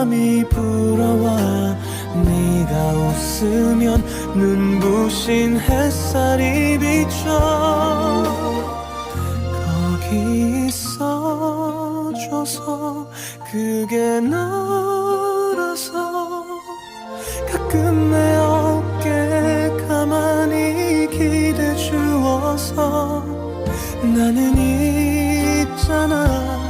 바람이 불어와 네가 웃으면 눈부신 햇살이 비춰 거기 있어줘서 그게 너라서 가끔 내 어깨 가만히 기대 주어서 나는 있잖아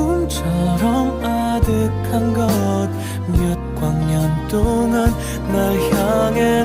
꿈처럼 아득한 것. 몇 광년 동안 날 향해